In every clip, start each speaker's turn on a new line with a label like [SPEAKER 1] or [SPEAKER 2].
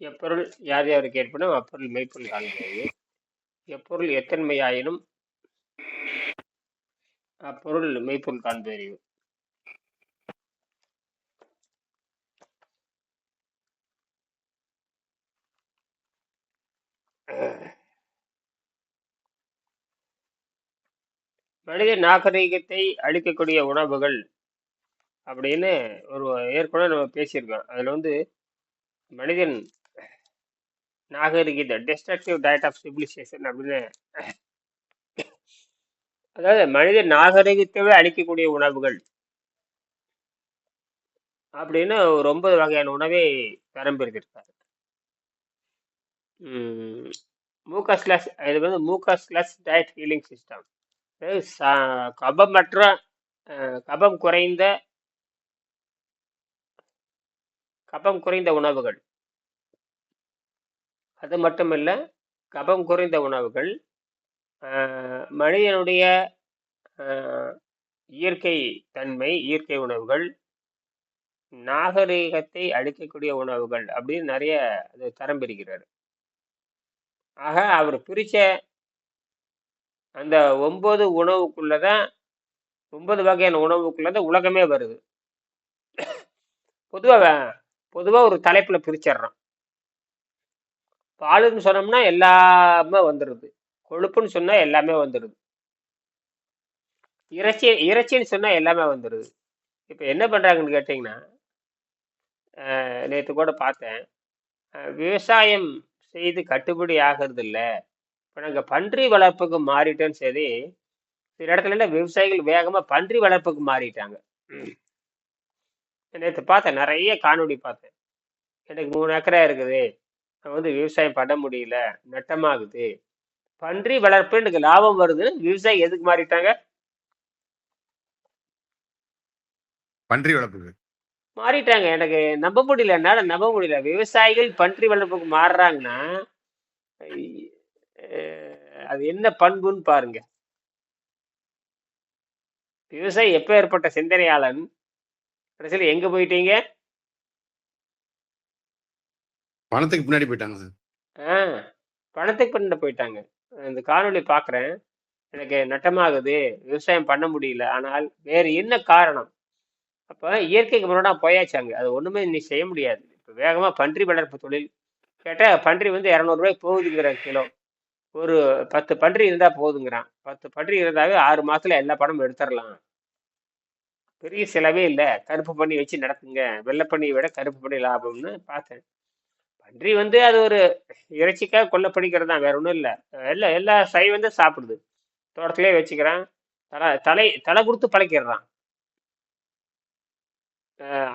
[SPEAKER 1] எப்பொருள் யார் யாருக்கு ஏற்படும் அப்பொருள் மெய்ப்பொருள் காண்கிறது எப்பொருள் எத்தன்மையாயினும் அப்பொருள் மெய்ப்பொருள் காண்பறிவு அறிவு மனித நாகரீகத்தை அழிக்கக்கூடிய உணவுகள் அப்படின்னு ஒரு ஏற்கனவே நம்ம பேசியிருக்கோம். அதில் வந்து மனிதன் நாகரிகத்தை டெஸ்ட்ரக்டிவ் டயட் ஆஃப் சிவிலைசேஷன் அப்படின்னு. அதாவது மனித நாகரிகத்தவே அழிக்கக்கூடிய உணவுகள். அப்படின்னு ஒரு ஒன்பது வகையான உணவை தரம் பிரித்திருக்காரு இது வந்து மூக்கஸ்லஸ் டயட் ஹீலிங் சிஸ்டம் கபமற்ற கபம் குறைந்த கபம் குறைந்த உணவுகள். அது மட்டுமல்ல கபம் குறைந்த உணவுகள் மனிதனுடைய இயற்கை தன்மை இயற்கை உணவுகள் நாகரீகத்தை அழிக்கக்கூடிய உணவுகள் அப்படின்னு நிறைய அது தரம் பிரிக்கிறார். ஆக அவர் பிரித்த அந்த ஒன்பது உணவுக்குள்ளதான் ஒன்பது வகையான உணவுக்குள்ளதான் உலகமே வருது. பொதுவாக பொதுவாக ஒரு தலைப்பில் பிரிச்சிடுறான். பாலுன்னு சொன்னோம்னா எல்லாமே வந்துடுது கொழுப்புன்னு சொன்னால் எல்லாமே வந்துடுது இறைச்சி இறைச்சின்னு சொன்னால் எல்லாமே வந்துடுது இப்போ என்ன பண்ணுறாங்கன்னு கேட்டிங்கன்னா நேற்று கூட பார்த்தேன். விவசாயம் செய்து கட்டுப்படி ஆகிறது இல்லை இப்போ நாங்கள் பன்றி வளர்ப்புக்கு மாறிட்டோன்னு சரி சில இடத்துல விவசாயிகள் வேகமாக பன்றி வளர்ப்புக்கு மாறிட்டாங்க. நேற்று பார்த்தேன் நிறைய காணொடி பார்த்தேன். எனக்கு மூணு ஏக்கரா இருக்குது. வந்து விவசாயம் பண்ண முடியல நட்டமாகுது. பன்றி வளர்ப்பு எனக்கு லாபம் வருதுன்னு விவசாயி எதுக்கு மாறிட்டாங்க?
[SPEAKER 2] பன்றி வளர்ப்புக்கு.
[SPEAKER 1] மாறிட்டாங்க. எனக்கு நம்ப முடியல. என்னால நம்ப முடியல. விவசாயிகள் பன்றி வளர்ப்புக்கு மாறுறாங்கன்னா அது என்ன பண்புன்னு பாருங்க. விவசாயி எப்ப ஏற்பட்ட சிந்தனையாளன்? கடைசியில் எங்க போயிட்டீங்க?
[SPEAKER 2] பணத்துக்கு பின்னாடி போயிட்டாங்க சார்.
[SPEAKER 1] ஆ பணத்துக்கு பின்னாடி போயிட்டாங்க. இந்த காணொளி பார்க்குறேன் எனக்கு நட்டமாகுது. விவசாயம் பண்ண முடியல. ஆனால் வேறு என்ன காரணம்? அப்போ இயற்கைக்கு முன்னாடி போயாச்சாங்க அது ஒன்றுமே நீ செய்ய முடியாது. இப்போ வேகமாக பன்றி வளர்ப்பு தொழில். கேட்டால் பன்றி வந்து இரநூறுவாய்க்கு போகுதுங்கிற கிலோ. ஒரு பத்து பன்றி இருந்தால் போதுங்கிறான். பத்து பன்றி இருந்தாவே ஆறு மாதத்துல எல்லா பணமும் எடுத்துடலாம். பெரிய செலவே இல்லை. கருப்பு பண்ணி வச்சு நடத்துங்க வெள்ளை பண்ணியை விட கருப்பு பண்ணி லாபம்னு பார்த்தேன். பன்றி வந்து அது ஒரு இறைச்சிக்காக கொல்லப்படுகிறது தான் வேற ஒன்றும் இல்லை. இல்லை எல்லா சை வந்து சாப்பிடுது. தோட்டத்திலே வச்சுக்கிறான். தலை தலை தலை கொடுத்து பழக்கிடுறான்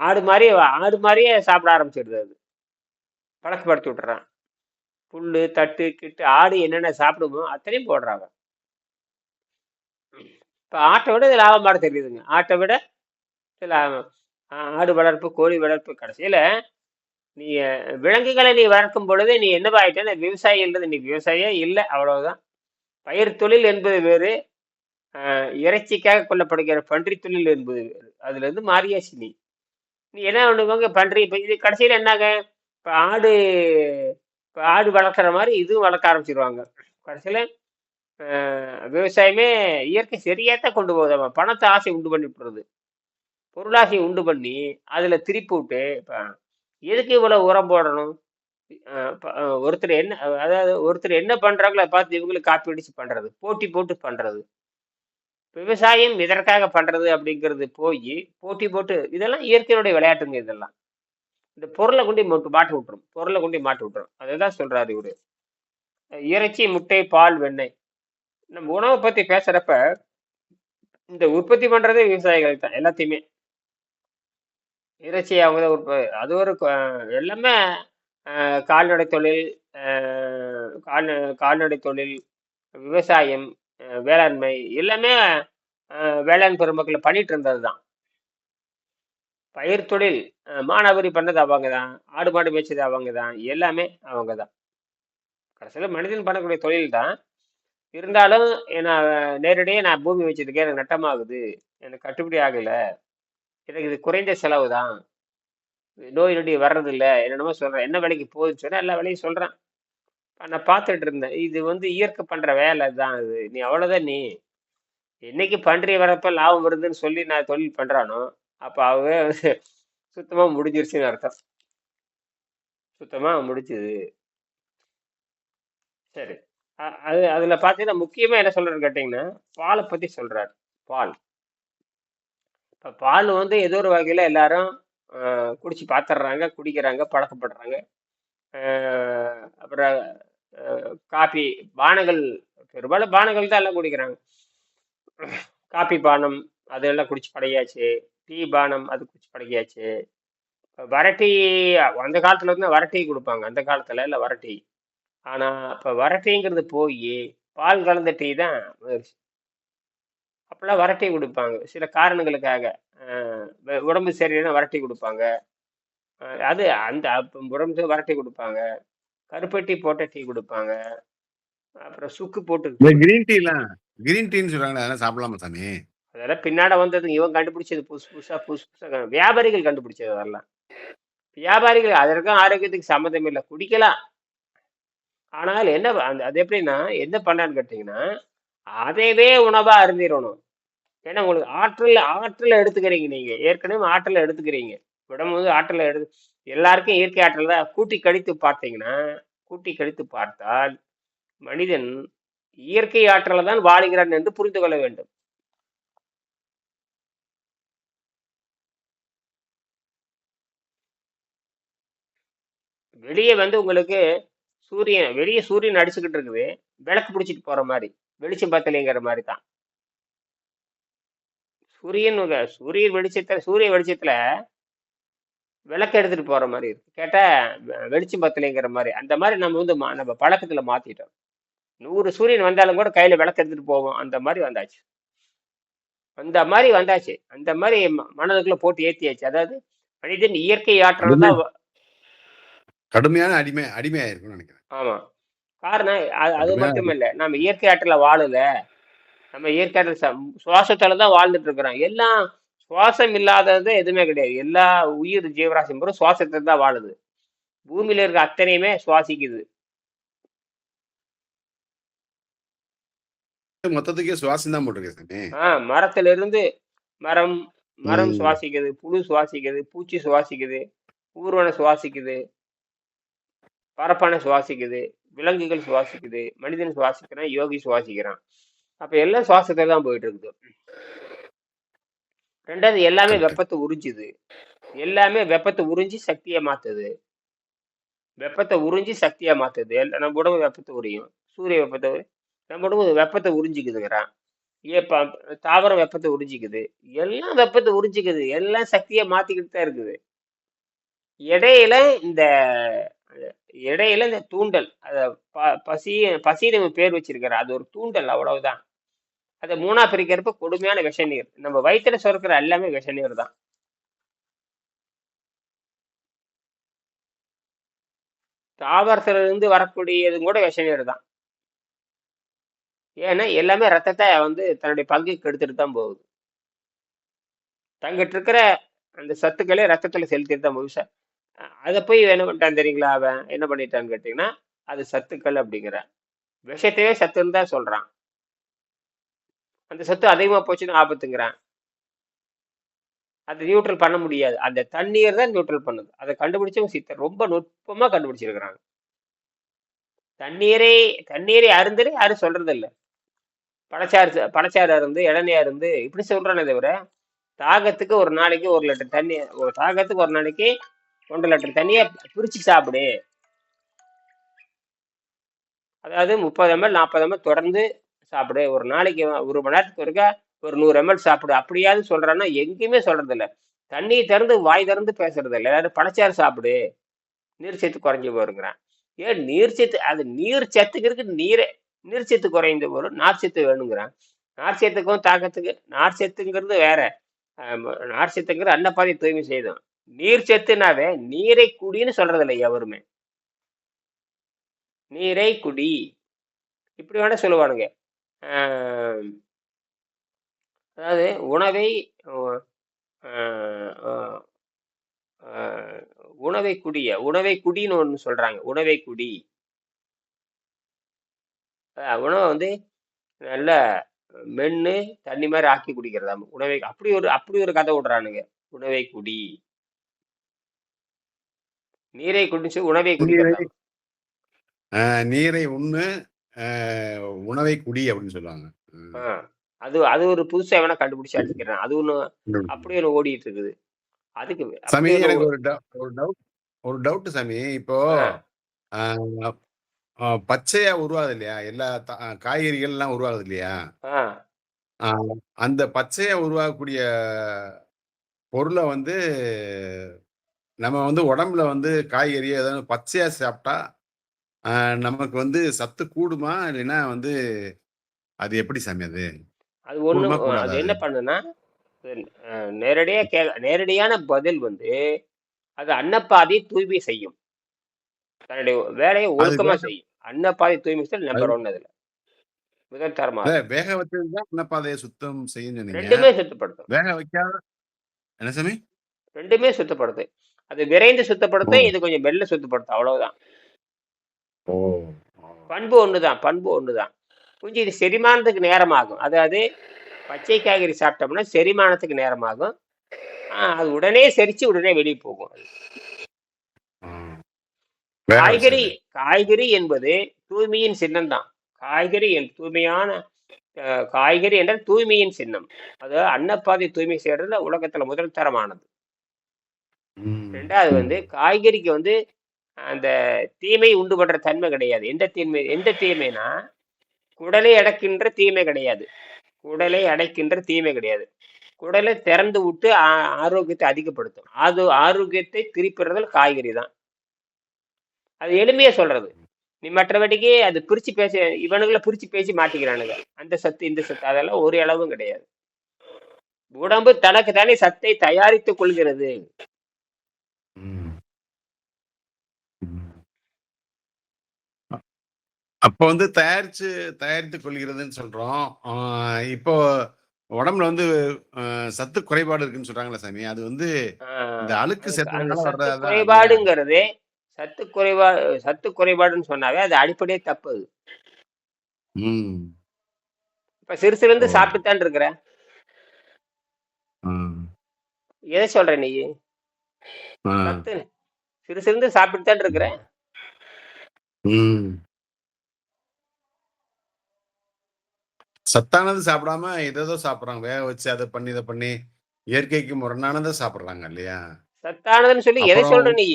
[SPEAKER 1] ஆடு மாதிரி ஆடு மாதிரியே சாப்பிட ஆரம்பிச்சிடுது அது. பழக்கப்படுத்தி விட்டுறான். புல் தட்டு கிட்டு ஆடு என்னென்ன சாப்பிடுமோ அத்தனையும் போடுறாங்க இப்போ ஆட்டை விட இது லாபமாக தெரியுதுங்க. ஆட்டை விட இது லாபம். ஆடு வளர்ப்பு கோழி வளர்ப்பு கடைசியில் நீ விலங்குகளை நீ வளர்க்கும் பொழுது நீ என்னவா ஆயிட்டேன்னா விவசாயின்றது இன்னைக்கு விவசாயியே இல்லை அவ்வளவுதான். பயிர் தொழில் என்பது வேறு இறைச்சிக்காக கொல்லப்படுகிற பன்றி தொழில் என்பது வேறு. அதுல இருந்து மாறியாச்சு நீ. நீ என்ன பண்ணுவாங்க? பன்றி இப்போ இது கடைசியில் என்னாங்க? இப்போ ஆடு இப்போ ஆடு வளர்க்குற மாதிரி இதுவும் வளர்க்க ஆரம்பிச்சிருவாங்க. கடைசியில் விவசாயமே இயற்கை சரியாக தான் கொண்டு போகுது. பணத்தை ஆசை உண்டு பண்ணி விட்டுறது. பொருளாசையை உண்டு பண்ணி அதில் திருப்பி விட்டு இப்போ எதுக்கு இவ்வளோ உரம் போடணும்? ஒருத்தர் என்ன அதாவது ஒருத்தர் என்ன பண்றாங்களோ பார்த்து இவங்களுக்கு காப்பி அடிச்சு பண்றது போட்டி போட்டு பண்றது. விவசாயம் இதற்காக பண்றது அப்படிங்கிறது போய் போட்டி போட்டு இதெல்லாம் இயற்கையினுடைய விளையாட்டுங்க இதெல்லாம். இந்த பொருளை கொண்டு மாட்டு மாட்டி விட்டுரும். பொருளை கொண்டு மாட்டு விட்டுரும். அதுதான் சொல்றாரு இவரு. இறைச்சி முட்டை பால் வெண்ணெய். நம்ம உணவை பத்தி பேசுறப்ப இந்த உற்பத்தி பண்றதே விவசாயிகள் தான். எல்லாத்தையுமே இறைச்சி அவங்க தான் உற்ப அது ஒரு எல்லாமே கால்நடை தொழில் கால் கால்நடை தொழில் விவசாயம் வேளாண்மை எல்லாமே வேளாண் பெருமக்களை பண்ணிட்டு இருந்தது தான் பயிர் தொழில் மானாவரி பண்ணது அவங்க தான் ஆடு மாடு மேய்ச்சது அவங்க தான் எல்லாமே அவங்க தான் கடைசியில் மனிதன் பண்ணக்கூடிய தொழில் தான் இருந்தாலும் நான் நேரடியாக நான் பூமி வச்சதுக்கே எனக்கு நட்டமாகுது எனக்கு கட்டுப்படி ஆகலை. எனக்கு இது குறைந்த செலவு தான் நோய் நொடி வர்றதில்ல. என்னென்னமோ சொல்கிறேன் என்ன வேலைக்கு போகுதுன்னு சொன்னால் எல்லா வேலையும் சொல்கிறேன் நான் பார்த்துட்டு இருந்தேன். இது வந்து இயற்கை பண்ணுற வேலை தான் அது நீ அவ்வளோதான் நீ. என்னைக்கு பன்றி வரப்ப லாபம் வருதுன்னு சொல்லி நான் தொழில் பண்ணுறானோ அப்போ அவ சுத்தமாக முடிஞ்சிருச்சுன்னு அர்த்தம். சுத்தமாக முடிஞ்சுது. சரி. அது அதில் பார்த்தீங்கன்னா முக்கியமாக என்ன சொல்கிறேன்னு கேட்டிங்கன்னா பாலை பற்றி சொல்கிறார் பால். இப்போ பால் வந்து ஏதோ ஒரு வகையில் எல்லாரும் குடிச்சு பாத்துடுறாங்க குடிக்கிறாங்க பழக்கப்படுறாங்க. அப்புறம் காபி பானங்கள் பெரும்பாலும் பானங்கள் தான் எல்லாம் குடிக்கிறாங்க. காபி பானம் அதெல்லாம் குடிச்சு பழகியாச்சு. டீ பானம் அது குடிச்சு பழகியாச்சு. வரட்டி அந்த காலத்துல வந்து வரட்டி கொடுப்பாங்க. அந்த காலத்துல இல்லை வரட்டி. ஆனால் இப்போ வரட்டிங்கிறது போய் பால் கலந்த டீ தான் வந்துருச்சு. அப்பெல்லாம் வரட்டி கொடுப்பாங்க. சில காரணங்களுக்காக. உடம்பு சரியில்லைன்னா வரட்டி கொடுப்பாங்க. அது அந்த உடம்பு வரட்டி கொடுப்பாங்க. கருப்பட்டி போட்ட டீ கொடுப்பாங்க. அப்புறம் சுக்கு போட்டு
[SPEAKER 2] கிரீன் டீ எல்லாம் கிரீன் டீன்னு சொல்றாங்க அதெல்லாம் சாப்பிடலாமா சாமி?
[SPEAKER 1] அதெல்லாம் பின்னாட வந்தது இவன் கண்டுபிடிச்சது புதுசு புதுசா புதுசு புதுசா. வியாபாரிகள் கண்டுபிடிச்சது அதெல்லாம். வியாபாரிகள் அதற்கும் ஆரோக்கியத்துக்கு சம்மந்தம் இல்லை. குடிக்கலாம். ஆனால் என்ன அந்த அது எப்படின்னா என்ன பண்ணான்னு கேட்டீங்கன்னா அதைவே உணவா அருந்திடணும் ஏன்னா உங்களுக்கு ஆற்றல் ஆற்றலை எடுத்துக்கிறீங்க நீங்க. ஏற்கனவே ஆற்றலை எடுத்துக்கிறீங்க. உடம்பு வந்து ஆற்றலை எடுத்து எல்லாருக்கும் இயற்கை ஆற்றல் தான். கூட்டி கழித்து பார்த்தீங்கன்னா கூட்டி கழித்து பார்த்தால் மனிதன் இயற்கை ஆற்றலை தான் வாழுகிறான் என்று புரிந்து கொள்ள வேண்டும். வெளியே வந்து உங்களுக்கு சூரியன் வெளியே சூரியன் அடிச்சுக்கிட்டு இருக்குது. விளக்கு பிடிச்சிட்டு போற மாதிரி. வெளிச்சம் பத்தலைங்கிற மாதிரி தான் சூரியன் சூரியன் வெளிச்சத்துல சூரிய வெளிச்சத்துல விளக்கு எடுத்துட்டு போற மாதிரி இருக்கு. கேட்டா வெளிச்சம் பத்தலைங்கிற மாதிரி. அந்த மாதிரி நம்ம வந்து நம்ம பழக்கத்துல மாத்திட்டோம். நூறு சூரியன் வந்தாலும் கூட கையில விளக்கு எடுத்துட்டு போவோம். அந்த மாதிரி வந்தாச்சு. அந்த மாதிரி வந்தாச்சு. அந்த மாதிரி மனதுக்குள்ள போட்டு ஏத்தியாச்சு. அதாவது மனிதன் இயற்கை ஆற்றல் தான்
[SPEAKER 2] கடுமையான அடிமை அடிமையா இருக்கும்னு நினைக்கிறேன்.
[SPEAKER 1] ஆமா. காரணம் அது மட்டும் இல்ல நம்ம இயற்கை ஆற்றல வாழல நம்ம இயற்கை ஆற்றல் சுவாசத்தால தான் வாழ்ந்துட்டு இருக்கிறோம். எல்லாம் சுவாசம் இல்லாதது எதுவுமே கிடையாது. எல்லா உயிர் ஜீவராசி பூரா சுவாசத்தை தான் வாழுது. பூமியில இருக்க அத்தனையுமே சுவாசிக்குது.
[SPEAKER 2] மொத்தத்துக்கே சுவாசம் தான் போட்டிருக்கேன்
[SPEAKER 1] ஆஹ் மரத்துல இருந்து மரம் மரம். சுவாசிக்குது புழு சுவாசிக்குது பூச்சி சுவாசிக்குது ஊர்வன சுவாசிக்குது பரப்பான சுவாசிக்குது. விலங்குகள் சுவாசிக்குது மனிதன் சுவாசிக்கிறான் யோகி சுவாசிக்கிறான். அப்ப எல்லாம் சுவாசத்தை தான் போயிட்டு இருக்குது ரெண்டாவது எல்லாமே வெப்பத்தை உறிஞ்சுது. எல்லாமே வெப்பத்தை உறிஞ்சி சக்தியை மாத்துது. வெப்பத்தை உறிஞ்சி சக்தியா மாத்துது. நம்ம உடம்பு வெப்பத்தை உரியும் சூரிய வெப்பத்தை நம்ம உடம்பு வெப்பத்தை உறிஞ்சிக்குதுங்கிறான். ஏப்பா தாவரம் வெப்பத்தை உறிஞ்சிக்குது. எல்லாம் வெப்பத்தை உறிஞ்சிக்குது. எல்லாம் சக்தியை மாத்திக்கிட்டு தான் இருக்குது. இடையில இந்த இடையில இந்த தூண்டல் அத ப- பசி பசின்னு நம்ம பேர் வச்சிருக்கிற அது ஒரு தூண்டல் அவ்வளவுதான். அதை மூணா பிரிக்கிறப்ப கொடுமையான விஷ நீர் நம்ம வயிற்றுல சுரக்கிற எல்லாமே விஷ நீர் தான். தாவரத்துல இருந்து வரக்கூடியதும் கூட விஷ நீர் தான். ஏன்னா எல்லாமே ரத்தத்தை வந்து தன்னுடைய பங்குக்கு எடுத்துட்டு தான் போகுது. தங்கிட்டு இருக்கிற அந்த சத்துக்களே ரத்தத்துல செலுத்திட்டு தான் முழுசா அதை போய் என்ன பண்ணிட்டான் தெரியுங்களா அவன்? என்ன பண்ணிட்டான்னு கேட்டீங்கன்னா அது சத்துக்கள் அப்படிங்கிறான் விஷத்தையே சத்துன்னு தான் சொல்றான். அந்த சத்து அதிகமா போச்சுன்னு ஆபத்துங்கிறான். அது நியூட்ரல் பண்ண முடியாது. அந்த தண்ணீர் தான் நியூட்ரல் பண்ணுது. அதை கண்டுபிடிச்சவங்க சித்த ரொம்ப நுட்பமா கண்டுபிடிச்சிருக்கிறாங்க. தண்ணீரை தண்ணீரை அருந்துன்னு யாரும் சொல்றது இல்லை பழச்சாறு பழச்சாறு அருந்து இளநீர் அருந்து இப்படி சொல்றானே தவிர தாகத்துக்கு ஒரு நாளைக்கு ஒரு லிட்டர் தண்ணி ஒரு தாகத்துக்கு ஒரு நாளைக்கு ஒன்றரை லிட்டர் தண்ணியை பிரிச்சு சாப்பிடு. அதாவது முப்பது எம்எல் நாற்பது எம்எல் தொடர்ந்து சாப்பிடு. ஒரு நாளைக்கு ஒரு மணி நேரத்துக்கு ஒருக்கா ஒரு நூறு எம்எல் சாப்பிடு. அப்படியாவது சொல்றான்னா எங்கேயுமே சொல்கிறதில்ல தண்ணியை தண்ணி திறந்து வாய் திறந்து பேசுறது இல்லை எல்லாரும் பழச்சாறு சாப்பிடு. நீர் சத்து குறைஞ்சு போருங்கிறான் ஏன் நீர் சத்து அது நீர் சத்துக்கு இருக்கு நீரே. நீர் சத்து குறைந்த போரும் நார் சத்து வேணுங்கிறான். நார் சத்துக்கும் தாக்கத்துக்கு நார் சத்துங்கிறது வேற. நார் சத்துங்கிறது அன்னப்பாதை தூய்மை செய்தோம் நீர் சத்துனாவே நீரை குடின்னு சொல்றது இல்லை எவருமே. நீரை குடி. இப்படி வேணா சொல்லுவானுங்க. அதாவது உணவை உணவை குடிய உணவை குடின்னு ஒன்று சொல்றாங்க. உணவை குடி. உணவை வந்து நல்ல மென்னு தண்ணி மாதிரி ஆக்கி குடிக்கிறதா உணவை அப்படி ஒரு அப்படி ஒரு கதை விடுறானுங்க. உணவை குடி. நீரை குடிச்சு உணவை
[SPEAKER 2] ஆஹ் நீரை உண்ணு உணவை குடி அப்படின்னு சொல்லுவாங்க.
[SPEAKER 1] அது அது ஒரு புதுசா வேணா கண்டுபிடிச்சு அடிச்சுக்கிறேன். அது ஒண்ணு அப்படி ஒரு ஓடிட்டு இருக்குது அதுக்கு
[SPEAKER 2] சாமி
[SPEAKER 1] ஒரு
[SPEAKER 2] எனக்கு டவுட் ஒரு டவுட் சாமி. இப்போ பச்சையா உருவாகுது இல்லையா? எல்லா காய்கறிகள் எல்லாம் உருவாகுது இல்லையா? அந்த பச்சையா உருவாகக்கூடிய பொருளை வந்து நம்ம வந்து உடம்புல வந்து காய்கறி ஏதாவது பச்சையா சாப்பிட்டா நமக்கு வந்து சத்து கூடுமா? இல்லைன்னா வந்து அது எப்படி சாமி அது?
[SPEAKER 1] அது
[SPEAKER 2] கூடாதா
[SPEAKER 1] அது என்ன பண்ணுன்னா நேரடியா கே நேரடியான பதில் வந்து அது அன்னப்பாதை தூய்மை செய்யும். தன்னுடைய வேலையை ஒழுக்கமா செய்யும். அன்னப்பாதை தூய்மை செய்ய நம்பர் ஒன் அதுல. முதல் தரமா
[SPEAKER 2] வேக வச்சதுதான் அன்னப்பாதையை சுத்தம் செய்யும்
[SPEAKER 1] ரெண்டுமே சுத்தப்படுத்தும்.
[SPEAKER 2] வேக வைக்காத என்ன சாமி?
[SPEAKER 1] ரெண்டுமே சுத்தப்படுத்தும் அது விரைந்து
[SPEAKER 2] ஓ.
[SPEAKER 1] சுத்தப்படுத்தும் இது கொஞ்சம் மெல்ல சுத்தப்படுத்தும் அவ்வளவுதான். பண்பு ஒண்ணுதான் பண்பு ஒண்ணுதான். கொஞ்சம் இது செரிமானத்துக்கு நேரமாகும். அதாவது பச்சை காய்கறி சாப்பிட்டோம்னா செரிமானத்துக்கு நேரமாகும். ஆஹ் அது உடனே செரிச்சு உடனே வெளியே போகும் காய்கறி காய்கறி என்பது தூய்மையின் சின்னம் தான் காய்கறி என் தூய்மையான காய்கறி என்றால் தூய்மையின் சின்னம். அது அன்னப்பாதை தூய்மை செய்யறதுல உலகத்துல முதல் தரமானது. ரெண்டாவது வந்து காய்கறிக்கு வந்து அந்த தீமை உண்டு பண்ற தன்மை கிடையாது. எந்த தீமை எந்த தீமைனா குடலை அடைக்கின்ற தீமை கிடையாது. குடலை அடைக்கின்ற தீமை கிடையாது. குடலை திறந்து விட்டு ஆரோக்கியத்தை அதிகப்படுத்தும். அது ஆரோக்கியத்தை திருப்பிடுறதுல காய்கறி தான். அது எளிமையா சொல்றது. நீ மற்றபடிக்கு அது பிரிச்சு பேச இவனுங்களை பிரிச்சு பேசி மாட்டிக்கிறானுங்க. அந்த சத்து இந்த சத்து அதெல்லாம் ஒரு அளவும் கிடையாது. உடம்பு தனக்கு தானே சத்தை தயாரித்துக் கொள்கிறது
[SPEAKER 2] ம், ம். அப்போ வந்து தயாரிச்சு தயாரித்து கொள்கிறதுன்னு சொல்றோம். இப்போ உடம்புல வந்து சத்து குறைபாடு இருக்குன்னு சொல்றாங்களா சாமி. அது வந்து இந்த அழுக்கு
[SPEAKER 1] சத்து குறைபாடுங்கிறதே சத்து குறைபா சத்து குறைபாடுன்னு சொன்னாவே அது அடிப்படையே தப்பு அது. இப்ப சிறுசுல இருந்து சாப்பிட்டுத்தான் இருக்கிற. எதை சொல்ற நீ? சத்து சிறுசுல இருந்து சாப்பிட்டுத்தான் இருக்கிற.
[SPEAKER 2] சத்தானது சாப்பிடாம ஏதேதோ சாப்பிடுறாங்க. வேக வச்சு அதை பண்ணி இதை பண்ணி இயற்கைக்கு முரணானதை சாப்பிடுறாங்க இல்லையா?
[SPEAKER 1] சத்தானதுன்னு சொல்லி எதை சொல்ற நீ?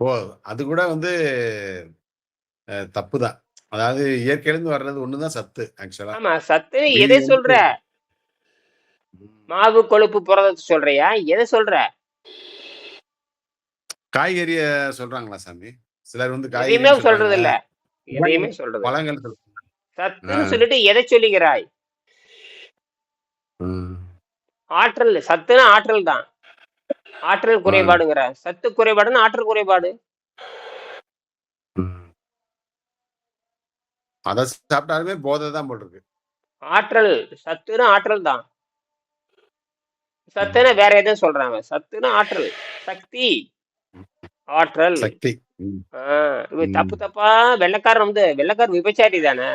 [SPEAKER 2] ஓ அது கூட வந்து தப்பு தான் அதாவது இயற்கையிலேருந்து வர்றது ஒண்ணுதான் சத்து ஆக்சுவலா.
[SPEAKER 1] ஆமா சத்து எதை சொல்ற? மாவு கொழுப்பு புரதத்தை சொல்றியா? எதை சொல்ற?
[SPEAKER 2] காய்கறிய சொல்றாங்களா சாமி? சிலர் வந்து காய்கறின்னு
[SPEAKER 1] சொல்றது இல்ல எதையுமே சொல்றது
[SPEAKER 2] பழங்கள்
[SPEAKER 1] சத்துன்னு சொல்லிட்டு எதை சொல்லுகிறாய்? ஆற்றல் சத்துன்னா ஆற்றல் தான். ஆற்றல் குறைபாடுங்கிற. சத்து குறைபாடுன்னு ஆற்றல் குறைபாடு.
[SPEAKER 2] அதை சாப்பிட்டாலுமே போதை தான் போல் இருக்கு
[SPEAKER 1] ஆற்றல் சத்துன்னா ஆற்றல் தான்.
[SPEAKER 2] ம்,
[SPEAKER 1] சத்துன்னா வேற எதுவும் சொல்றாங்க? சத்துன்னா ஆற்றல் சக்தி. ஆற்றல்.
[SPEAKER 2] சக்தி.
[SPEAKER 1] தப்பு தப்பா வெள்ளக்காரன் வந்து வெள்ளக்காரன் விபச்சாரி தானே.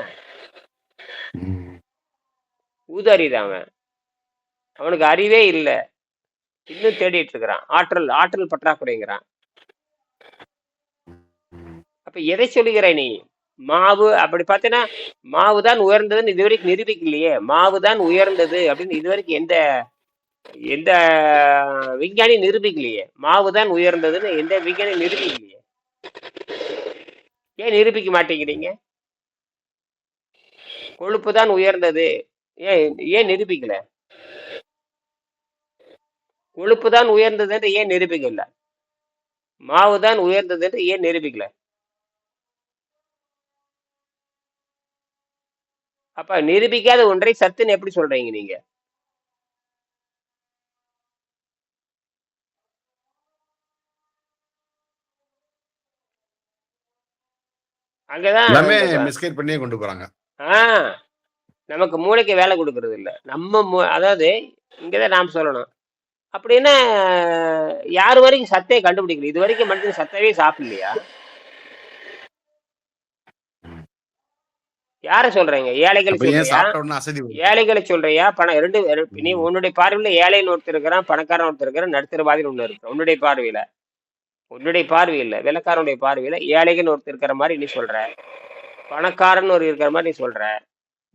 [SPEAKER 1] ஊதாரி தான் அவன் அவனுக்கு அறிவே இல்லை. இன்னும் தேடிட்டு இருக்கிறான் ஆற்றல் ஆற்றல் பற்றாக்குறைங்கிறான். அப்ப எதை சொல்லுகிறாய் நீ? மாவு அப்படி பார்த்தீங்கன்னா மாவு தான் உயர்ந்ததுன்னு இதுவரைக்கும் நிரூபிக்கலையே. மாவு தான் உயர்ந்தது அப்படின்னு இதுவரைக்கும் எந்த எந்த விஞ்ஞானி நிரூபிக்கலையே. மாவு தான் உயர்ந்ததுன்னு எந்த விஞ்ஞானி நிரூபிக்கலையே. ஏன் நிரூபிக்க மாட்டேங்கிறீங்க? கொழுப்பு தான் உயர்ந்தது. ஏன் ஏன் நிரூபிக்கல? கொழுப்பு தான் உயர்ந்தது என்று ஏன் நிரூபிக்கல? மாவு தான் உயர்ந்தது என்று ஏன் நிரூபிக்கல? அப்ப நிரூபிக்காத ஒன்றை சத்துன்னு எப்படி சொல்றீங்க நீங்க? அங்கதான்
[SPEAKER 2] எல்லாமே மிஸ்கைட் பண்ணியே கொண்டு போறாங்க.
[SPEAKER 1] ஆ நமக்கு மூளைக்கு வேலை கொடுக்கறது இல்ல. நம்ம அதாவது இங்கதான் நாம் சொல்லணும். அப்படின்னா யார் வரைக்கும் சத்தையை கண்டுபிடிக்கல? இது வரைக்கும் மனுஷன் சத்தவே சாப்பிடலையா? யார சொல்றீங்க? ஏழைகள்? ஏழைகளை சொல்றியா? பணம் ரெண்டு ரெண்டு- நீ உன்னுடைய பார்வையில ஏழைன்னு ஒருத்தர் இருக்கிறான் பணக்காரன் ஒருத்தர் இருக்கிறான் நடுத்தரவாதின்னு ஒண்ணு இருக்கு உன்னுடைய பார்வையில. உன்னுடைய பார்வையில வெள்ளக்காரனுடைய பார்வையில ஏழைகள் ஒருத்தர் இருக்கிற மாதிரி நீ சொல்ற. பணக்காரன் ஒரு இருக்கிற மாதிரி நீ சொல்ற.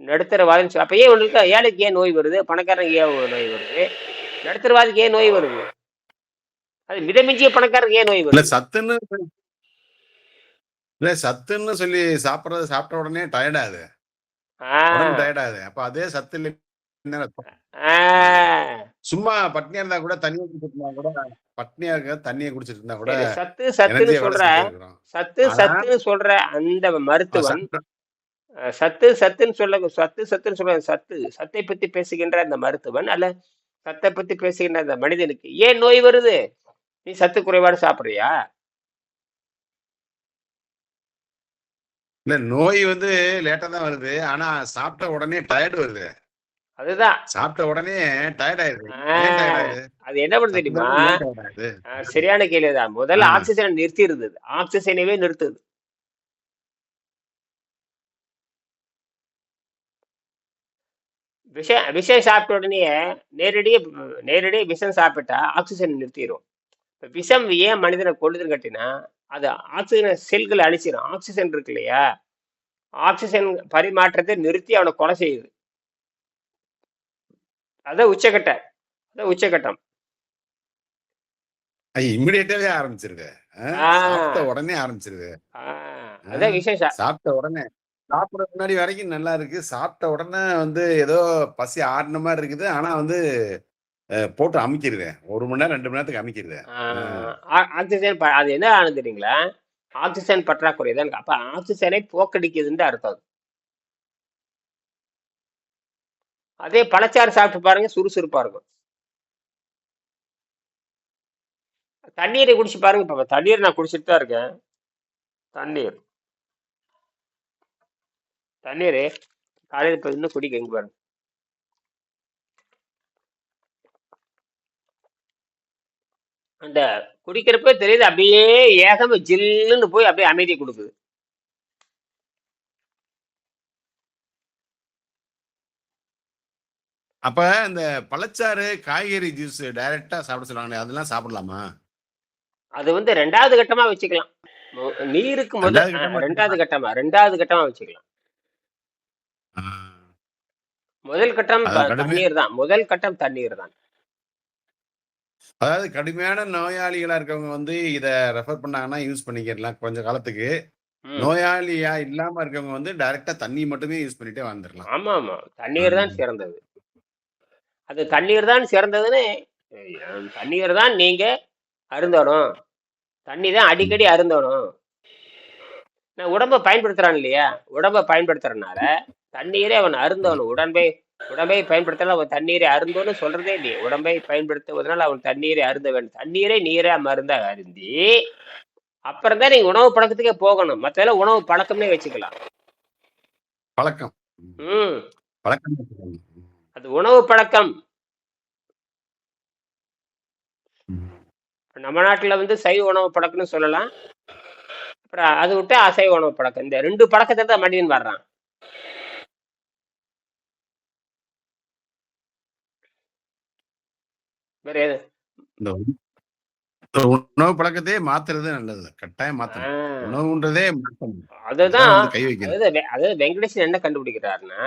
[SPEAKER 1] நடுத்தரவாதின்னு சொல் அப்ப ஏன் இருக்கா? ஏழைக்கு ஏன் நோய் வருது? பணக்காரனுக்கு ஏன் நோய் வருது? நடுத்தரவாதிக்கு ஏன் நோய் வருது? அது மிதமிஞ்சிய பணக்காரருக்கு ஏன் நோய் வருது?
[SPEAKER 2] சத்துன்னு இல்ல சத்துன்னு சொல்லி சாப்பிடுறது சாப்பிட்ட உடனே டயர்டாது. டயர்டாது. அப்ப அதே சத்து இல்லை சும்மா பட்னியா இருந்தா கூட இருந்தா கூட பட்னியா இருக்க தண்ணியை குடிச்சிட்டு இருந்தா கூட
[SPEAKER 1] சத்து சத்துன்னு சொல்ற சத்து சத்துன்னு சொல்ற அந்த மருத்துவன் சத்து. சத்துன்னு சொல்ல சத்து சத்துன்னு சொல்ற சத்து. சத்தை பத்தி பேசுகின்ற அந்த மருத்துவன் அல்ல சத்தை பத்தி பேசுகின்ற அந்த மனிதனுக்கு ஏன் நோய் வருது? நீ சத்து குறைபாடு சாப்பிடுறியா?
[SPEAKER 2] இல்ல நோய் வந்து லேட்டா தான் வருது. ஆனா சாப்பிட்ட உடனே டயர்டு வருது.
[SPEAKER 1] அதுதான்.
[SPEAKER 2] சாப்பிட்ட உடனே டயர்ட் ஆயிருது
[SPEAKER 1] அது என்ன பண்ணு தெரியுமா? சரியான கேள்விதான். முதல்ல ஆக்சிஜனை நிறுத்தி இருந்தது ஆக்சிஜனவே நிறுத்துது. விஷ விஷம் சாப்பிட்ட உடனே நேரடியே நேரடியே விஷம் சாப்பிட்டா ஆக்சிஜன் நிறுத்திடும் இப்ப விஷம் ஏன் மனிதனை கொள்ளுதுன்னு கேட்டீங்கன்னா அது ஆக்சிஜன் செல்களை அழிச்சிடும் ஆக்சிஜன் இருக்கு இல்லையா? ஆக்சிஜன் பரிமாற்றத்தை நிறுத்தி அவனை கொலை செய்யுது. அதான் உச்சக்கட்ட அதான் உச்சக்கட்டம்
[SPEAKER 2] இம்மிடியேட்டாவே ஆரம்பிச்சிருது சாப்பிட்ட உடனே ஆரம்பிச்சிருது
[SPEAKER 1] அதான் சா-
[SPEAKER 2] சாப்பிட்ட உடனே சாப்பிட முன்னாடி வரைக்கும் நல்லா இருக்கு. சாப்பிட்ட உடனே வந்து ஏதோ பசி ஆடின மாதிரி இருக்குது. ஆனா வந்து போட்டு அமுக்கிடுது ஒரு மணி நேரம் ரெண்டு மணி நேரத்துக்கு
[SPEAKER 1] ஆ- ஆக்சிஜன் அது என்ன ஆனது தெரியுங்களா? ஆக்சிஜன் பற்றாக்குறை தான் அப்ப ஆக்சிஜனை போக்கடிக்குதுன்னு அர்த்தம். அதே பழச்சாறு சாப்பிட்டு பாருங்க சுறுசுறுப்பா இருக்கும். தண்ணீரை குடிச்சு பாருங்க பாப்பா தண்ணீர் நான் குடிச்சிட்டு தான் இருக்கேன். தண்ணீர். தண்ணீர். காலையில் இப்ப இன்னும் குடிக்க எங்க பாருங்க. அந்த குடிக்கிறப்ப தெரியுது அப்படியே ஏகம ஜில்லுன்னு போய் அப்படியே அமைதி கொடுக்குது.
[SPEAKER 2] அப்ப இந்த பழச்சாறு காய்கறி ஜூஸ் டைரக்டா சாப்பிட சொல்லுவாங்க அதெல்லாம் சாப்பிடலாமா?
[SPEAKER 1] அது வந்து ரெண்டாவது கட்டமா வச்சுக்கலாம். நீருக்கு முதல்
[SPEAKER 2] ரெண்டாவது கட்டமா
[SPEAKER 1] ரெண்டாவது கட்டமா வச்சுக்கலாம். முதல் கட்டம் தண்ணீர் தான். முதல் கட்டம் தண்ணீர் தான்.
[SPEAKER 2] அதாவது கடுமையான நோயாளிகளா இருக்கவங்க வந்து இத ரெஃபர் பண்ணாங்கன்னா யூஸ் பண்ணிக்கலாம் கொஞ்ச காலத்துக்கு. நோயாளியா இல்லாம இருக்கவங்க வந்து டைரக்டா தண்ணி மட்டுமே யூஸ் பண்ணிட்டே வந்துடலாம்
[SPEAKER 1] ஆமா ஆமா தண்ணீர் தான் சிறந்தது. அது தண்ணீர் தான் சிறந்ததுன்னு தண்ணீர் தான் நீங்க அருந்தணும். தண்ணி தான் அடிக்கடி அருந்தணும். நான் உடம்பை பயன்படுத்துறான் இல்லையா? உடம்பை பயன்படுத்துறதுனால தண்ணீரே அவன் அருந்தணும். உடம்பை உடம்பை பயன்படுத்தலாம் அவன் தண்ணீரை அருந்தோன்னு சொல்றதே இல்லையே. உடம்பை பயன்படுத்துவதனால் அவன் தண்ணீரை அருந்த வேண்டும். தண்ணீரை நீரே மருந்த அருந்தி அப்புறம் தான் நீங்க உணவு பழக்கத்துக்கே போகணும். மற்றெல்லாம் உணவு பழக்கம்னே வச்சுக்கலாம்.
[SPEAKER 2] பழக்கம்.
[SPEAKER 1] ம்.
[SPEAKER 2] பழக்கம்.
[SPEAKER 1] அது உணவு பழக்கம். நம்ம நாட்டுல வந்து சைவ உணவு பழக்கம்னு சொல்லலாம். அப்புறம் அது விட்டு அசைவ உணவு பழக்கம். இந்த ரெண்டு பழக்கத்தை தான் மனிதன் வர்றான். வேற எது?
[SPEAKER 2] உணவு பழக்கத்தையே மாத்துறது நல்லது. கட்டாயம் மாத்தணும். உணவுன்றதே
[SPEAKER 1] அதுதான் அதாவது வெங்கடேசன் என்ன கண்டுபிடிக்கிறாருன்னா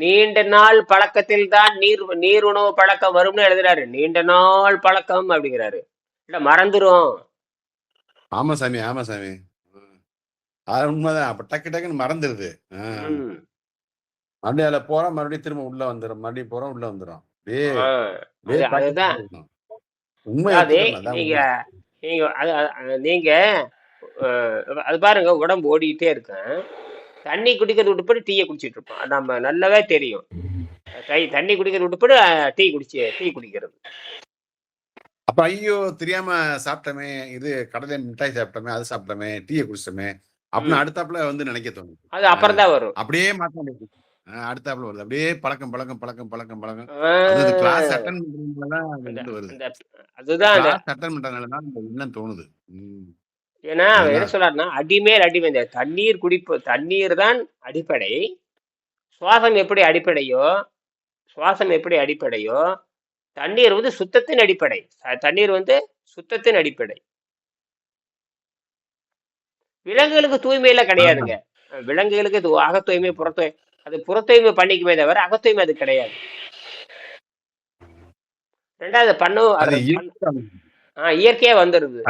[SPEAKER 1] நீண்ட நாள் பழக்கத்தில் தான் நீர் நீர் உணவு பழக்கம் வரும்னு எழுதுறாரு. நீண்ட நாள் பழக்கம் அப்படிங்கிறாரு. இல்ல மறந்துரும்.
[SPEAKER 2] ஆமா சாமி ஆமா சாமி. அது உண்மைதான். அப்ப டக்கு டக்குன்னு மறந்துடுது. மறுபடியும் அதுல போறோம் மறுபடியும் திரும்ப உள்ள வந்துடும் மறுபடியும் போறோம் உள்ள வந்துடும்
[SPEAKER 1] அதுதான்.
[SPEAKER 2] உண்மை
[SPEAKER 1] நீங்க. நீங்க அது நீங்க அது பாருங்க உடம்பு ஓடிக்கிட்டே இருக்கும் தண்ணி குடிக்கிறது விட்டுப்பட்டு டீயை குடிச்சிட்டு இருப்போம். நம்ம நல்லாவே தெரியும். தண்ணி குடிக்கிறது விட்டுப்பட்டு அஹ், டீ குடிச்சு டீ குடிக்கிறது.
[SPEAKER 2] அப்ப ஐயோ! தெரியாம சாப்பிட்டோமே இது கடையில மிட்டாய் சாப்பிட்டோமே அது சாப்பிட்டோமே டீயை குடிச்சோமே அப்படின்னு. அடுத்தாப்புல வந்து நினைக்க தோணும்
[SPEAKER 1] அது அப்புறம் தான் வரும்.
[SPEAKER 2] அப்படியே அஹ் அடுத்தாப்புல வருது. அப்படியே பழக்கம் பழக்கம் பழக்கம் பழக்கம் பழக்கம். கிளாஸ் அட்டன் பண்றதுனாலதான் வருது.
[SPEAKER 1] அதுதான்
[SPEAKER 2] அட்டன் பண்றதுனாலதான் எண்ணம் தோணுது.
[SPEAKER 1] ஏன்னா அவர் என்ன சொல்றாருன்னா அடிமேல் அடிமை இந்த தண்ணீர் குடிப்பு தண்ணீர் தான் அடிப்படை. சுவாசம் எப்படி அடிப்படையோ சுவாசம் எப்படி அடிப்படையோ தண்ணீர் வந்து சுத்தத்தின் அடிப்படை. தண்ணீர் வந்து சுத்தத்தின் அடிப்படை. விலங்குகளுக்கு தூய்மையில கிடையாதுங்க. விலங்குகளுக்கு இது அக தூய்மை புற தூய்மை அது புற தூய்மை பண்ணிக்குமே தவிர அக தூய்மை அது கிடையாது. ரெண்டாவது பண்ணு ஆஹ் இயற்கையா வந்துருது.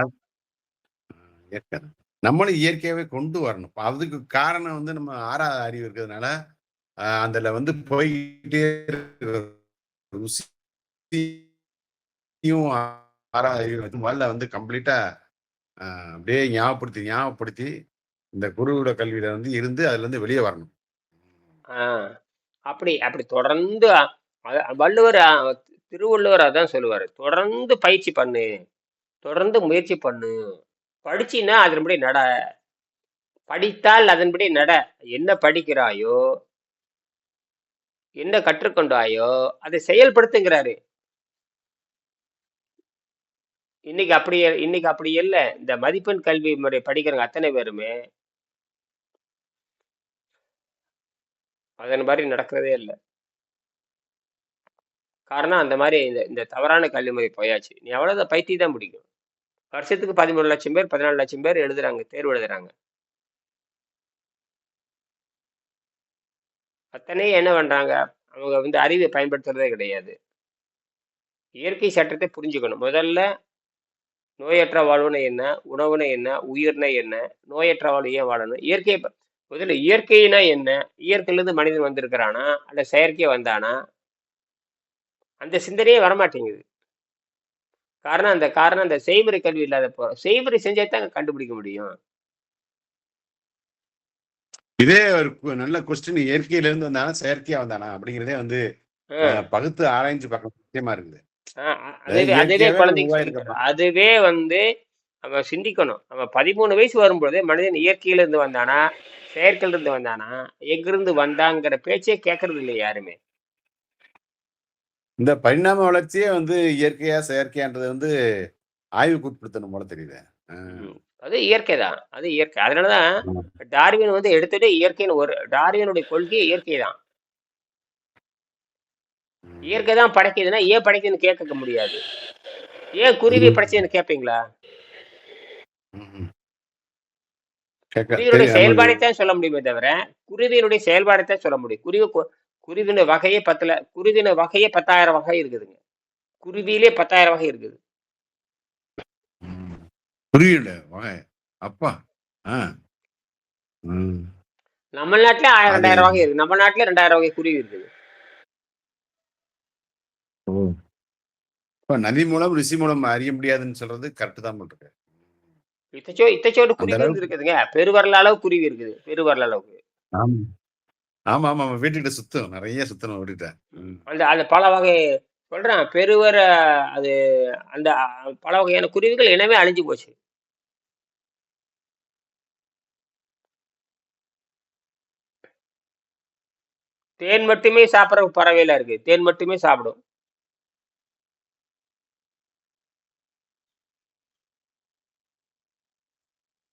[SPEAKER 2] நம்மளும் இயற்கையாவே கொண்டு வரணும். அதுக்கு காரணம் வந்து நம்ம ஆறாவது அறிவு இருக்கிறதுனால அதுல வந்து போய்கிட்டே இருக்கு. ருசியும் ஆறாவது அறிவு வந்து முதல்ல வந்து கம்ப்ளீட்டா அப்படியே ஞாபகப்படுத்தி ஞாபகப்படுத்தி இந்த குருகுல கல்வியில வந்து இருந்து அதுல இருந்து வெளியே வரணும்.
[SPEAKER 1] அப்படி அப்படி தொடர்ந்து வள்ளுவர் திருவள்ளுவர் அதான் சொல்லுவார். தொடர்ந்து பயிற்சி பண்ணு. தொடர்ந்து முயற்சி பண்ணு. படிச்சின்னா அதன்படி நட. படித்தால் அதன்படி நட. என்ன படிக்கிறாயோ என்ன கற்றுக்கொண்டாயோ அதை செயல்படுத்துங்கிறாரு. இன்னைக்கு அப்படி இன்னைக்கு அப்படி இல்லை. இந்த மதிப்பெண் கல்வி முறை படிக்கிறவங்க அத்தனை பேருமே அதன் மாதிரி நடக்கிறதே இல்லை. காரணம் அந்த மாதிரி இந்த இந்த தவறான கல்வி முறை போயாச்சு. நீ எவ்வளவு பைத்தி தான் பிடிக்கும். வருஷத்துக்கு பதிமூணு லட்சம் பேர் பதினாலு லட்சம் பேர் எழுதுறாங்க தேர்வு எழுதுறாங்க. அத்தனை என்ன பண்றாங்க? அவங்க வந்து அறிவை பயன்படுத்துறதே கிடையாது. இயற்கை சட்டத்தை புரிஞ்சுக்கணும். முதல்ல நோயற்ற வாழ்வுனா என்ன? உணவுனா என்ன? உயிர்னா என்ன? நோயற்ற வாழ்வு ஏன் வாழணும்? இயற்கை முதல்ல இயற்கைனா என்ன? இயற்கையிலிருந்து மனிதன் வந்திருக்கிறானா? அல்ல செயற்கை வந்தானா? அந்த சிந்தனையே வரமாட்டேங்குது. காரணம் அந்த காரணம் அந்த செய்முறை கல்வி இல்லாத போ செய்முறை செஞ்சா தான் கண்டுபிடிக்க முடியும்.
[SPEAKER 2] இதே ஒரு நல்ல கொஸ்டின் இயற்கையில இருந்து வந்தானா? செயற்கையா வந்தானா? அப்படிங்கிறதே வந்து பகுத்து ஆராய்ஞ்சு பார்க்க முக்கியமா இருக்குது.
[SPEAKER 1] அதுவே
[SPEAKER 2] நம்ம
[SPEAKER 1] சொல்லித்தரும் அதுவே வந்து அவன் சிந்திக்கணும் அவன் பதிமூணு வயசு வரும்பொழுது மனிதன் இயற்கையில இருந்து வந்தானா செயற்கையில இருந்து வந்தானா எங்கிருந்து வந்தாங்கிற பேச்சே கேட்கறது இல்லை யாருமே
[SPEAKER 2] இந்த பரிணாம வளர்ச்சியே வந்து இயற்கையா செயற்கையான்றது வந்து ஆய்வுக்கு உட்படுத்தணும் போல தெரியுது.
[SPEAKER 1] அது இயற்கை தான் அது இயற்கை அதனாலதான். டார்வின் வந்து எடுத்ததே இயற்கைன்னு ஒரு டார்வினுடைய கொள்கை இயற்கை தான். இயற்கை தான் படைக்குதுன்னா ஏன் படைக்குதுன்னு கேட்க முடியாது. ஏன் குருவி. படைச்சதுன்னு கேட்பீங்களா குருவியினுடைய செயல்பாடைத்தான் சொல்ல முடியுமே தவிர குருவியினுடைய செயல்பாடைத்தான் சொல்ல முடியும். குருவி குருவின வகையே பத்துல குருவின வகையே பத்தாயிரம் வகை இருக்குதுங்க. குருவியிலே பத்தாயிரம் வகை இருக்குது.
[SPEAKER 2] புரியல வகை. அப்பா.
[SPEAKER 1] நம்ம நாட்டுல ஆயிரம் ரெண்டாயிரம் வகை இருக்கு. நம்ம நாட்டுல ரெண்டாயிரம் வகை குருவி இருக்குது.
[SPEAKER 2] ஓ. இப்ப நதி மூலம் ரிஷி மூலம் அறிய முடியாதுன்னு சொல்றது கரெக்ட் தான் போட்டிருக்கு
[SPEAKER 1] இத்தச்சோ இத்தச்சோடு
[SPEAKER 2] அந்த
[SPEAKER 1] குருவி
[SPEAKER 2] அளவுக்கு
[SPEAKER 1] இருக்குதுங்க. பெருவரல அளவு குருவி இருக்குது. பெருவரல அளவுக்கு
[SPEAKER 2] ஆமா. ஆமா ஆமா ஆமா. வீட்டுக்கிட்ட சுத்தம் நிறைய சுத்தணும் வீட்டுக்கிட்ட ம்.
[SPEAKER 1] அந்த அந்த பல வகை சொல்றேன். பெருவர அது அந்த அ, பல வகையான குருவிகள் இனமே அழிஞ்சு போச்சு. தேன் மட்டுமே சாப்பிட்ற பறவைலாம் இருக்கு. தேன் மட்டுமே சாப்பிடும்.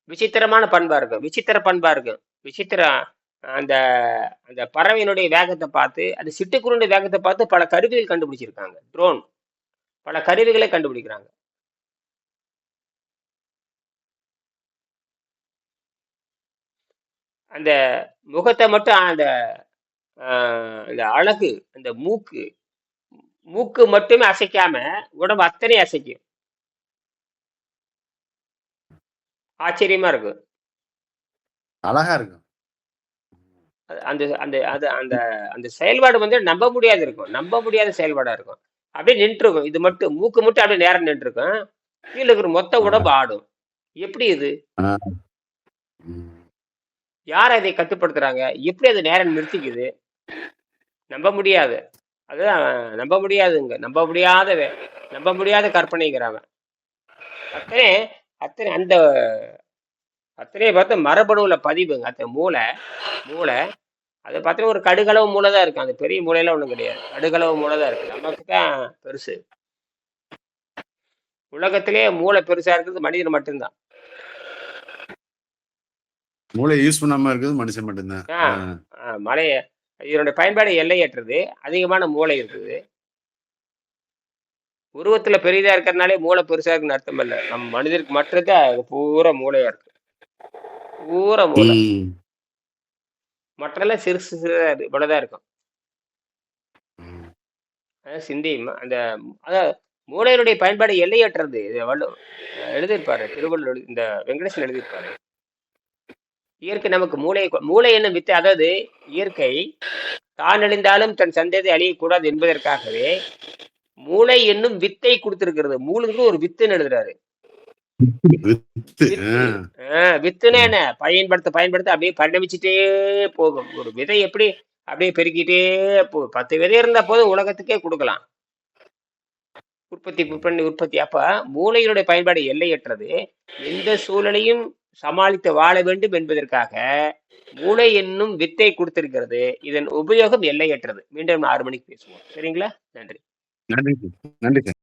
[SPEAKER 1] விசித்திரமான பண்பா இருக்கும் விசித்திர பண்பா இருக்கும் விசித்திர அந்த அந்த பறவையினுடைய வேகத்தை பார்த்து அந்த சிட்டுக்குருடைய வேகத்தை பார்த்து பல கருவிகள் கண்டுபிடிச்சிருக்காங்க. ட்ரோன் பல கருவிகளை கண்டுபிடிக்கிறாங்க. அந்த முகத்தை மட்டும் அந்த அந்த அழகு அந்த மூக்கு மூக்கு மட்டுமே அசைக்காம உடம்பு அத்தனை அசைக்கும். ஆச்சரியமா இருக்கும்.
[SPEAKER 2] அழகா இருக்கும்.
[SPEAKER 1] அந்த அந்த அது அந்த அந்த செயல்பாடு வந்து நம்ப முடியாது இருக்கும். நம்ப முடியாத செயல்பாடா இருக்கும். அப்படியே நின்றுருக்கும். இது மட்டும் மூக்கு மட்டும் அப்படியே நேரம் நின்றுருக்கும். கீழே இருக்கிற மொத்த உடம்பு ஆடும். எப்படி இது. யார் அதை கட்டுப்படுத்துறாங்க? எப்படி அது நேரம் நிறுத்திக்குது? நம்ப முடியாது. அதுதான் நம்ப முடியாதுங்க. நம்ப முடியாத நம்ப முடியாத கற்பனைங்கிறாங்க அத்தனை அத்தனை அந்த அத்தனை பார்த்து மரபணுவுல பதிவுங்க. அத்தனை மூளை மூளை அதை பார்த்தீங்கன்னா ஒரு கடுகளவு மூளை தான் இருக்கும் அந்த பெரிய மூளையெல்லாம் ஒன்றும் கிடையாது. கடுகளவு மூளை தான் இருக்கு. நமக்கு தான் பெருசு. உலகத்திலே மூளை பெருசா இருக்கிறது மனிதன் மட்டும்தான்.
[SPEAKER 2] மூளையை யூஸ் பண்ணாம இருக்கிறது மனுஷன் மட்டும்தான்.
[SPEAKER 1] ஆ. ஆஹ் மலை இதனுடைய பயன்பாடு எல்லையற்றது. அதிகமான மூளை இருக்குது. உருவத்துல பெரிதா இருக்கிறதுனாலே மூளை பெருசா இருக்குன்னு அர்த்தம் இல்ல. நம்ம மனிதருக்கு அது பூரா மூளையா இருக்கு. பூரா மூளை. மற்றெல்லாம் சிறுசு சிறுதா இருக்கு. இவ்வளவுதான் இருக்கும்.
[SPEAKER 2] ம்.
[SPEAKER 1] அதான் சிந்தி ம- அந்த அதாவது மூளையினுடைய பயன்பாடு எல்லையற்றது. இது வள்ளுவ எழுதியிருப்பாரு திருவள்ளுவர் இந்த வெங்கடேசன் எழுதியிருப்பாரு. இயற்கை நமக்கு மூளை மூளை என்ன வித்து அதாவது இயற்கை தான் அழிந்தாலும் தன் சந்ததி அழியக்கூடாது என்பதற்காகவே மூளை என்னும் வித்தை கொடுத்திருக்கிறது. மூளைக்கு ஒரு வித்துன்னு எழுதுறாரு. வித்துனா என்ன? பயன்படுத்த பயன்படுத்த அப்படியே பரிணமிச்சுட்டே போகும். ஒரு விதை எப்படி? அப்படியே பெருக்கிட்டே போகும் பத்து விதை இருந்தா போதும் உலகத்துக்கே கொடுக்கலாம். உற்பத்தி பண்ணி உற்பத்தி. அப்ப மூளையினுடைய பயன்பாடு எல்லையற்றது. எந்த சூழலையும் சமாளித்து வாழ வேண்டும் என்பதற்காக மூளை என்னும் வித்தை கொடுத்திருக்கிறது. இதன் உபயோகம் எல்லையற்றது. மீண்டும் ஆறு மணிக்கு பேசுவோம். சரிங்களா? நன்றி.
[SPEAKER 2] நன்றி நன்றி சார்.